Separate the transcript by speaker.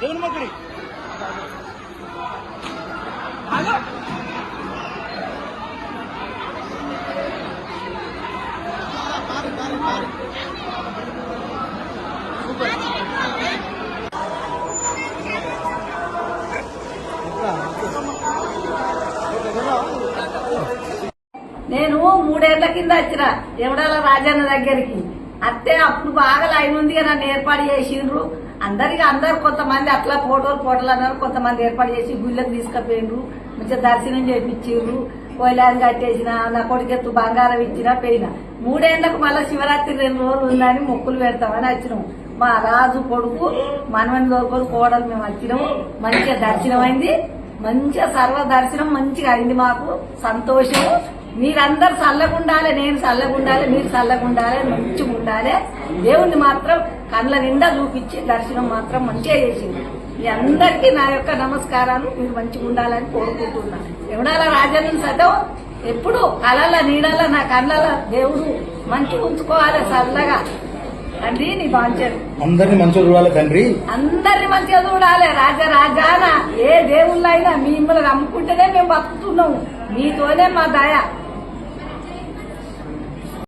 Speaker 1: దేవుని నేను మూడేళ్ళ కింద వచ్చిన ఎవడాల రాజన్న దగ్గరికి? అత్తే అప్పుడు బాగా లైన్ ఉంది నన్ను ఏర్పాటు చేసిండ్రు. అందరికి అందరు కొంతమంది అట్లా ఫోటోలు ఫోటోలు అన్నారు. కొంతమంది ఏర్పాటు చేసి గుళ్ళకి తీసుకుపోయిండ్రు. మంచిగా దర్శనం చేపించిండ్రు. కోయిలాన్ని కట్టేసిన నా కొడుకెత్తు బంగారం ఇచ్చిన పోయిన మూడేళ్ళకు మళ్ళీ శివరాత్రి రెండు రోజులు ఉందని మొక్కులు పెడతామని వచ్చినాము మా రాజు కొడుకు మనవని దొరకదు కోడలు మేము వచ్చినాము. మంచిగా దర్శనం అయింది మంచిగా సర్వ దర్శనం మంచిగా అయింది మాకు. సంతోషము. మీరందరు చల్లగుండాలి నేను చల్లగుండాలి మీరు చల్లగుండాలి మంచిగా ఉండాలి దేవుణ్ణి మాత్రం కళ్ళ నిండా చూపించి దర్శనం మాత్రం మంచిగా చేసింది. మీ అందరికీ నా యొక్క నమస్కారాలు మీరు మంచిగా ఉండాలని కోరుకుంటున్నాను ఎవడాల రాజన్న సతం? ఎప్పుడు కళల నీడల నా కళ్ళల దేవుడు మంచిగా ఉంచుకోవాలి చల్లగా. అండి నీ బాంచారు
Speaker 2: అందరిని మంచిగా చూడాలి తండ్రి.
Speaker 1: అందరిని మంచిగా చూడాలి. రాజ రాజాన ఏ దేవుళ్ళైనా మిమ్మల్ని నమ్ముకుంటేనే మేము బతుకుతున్నాము మీతోనే మా దయ.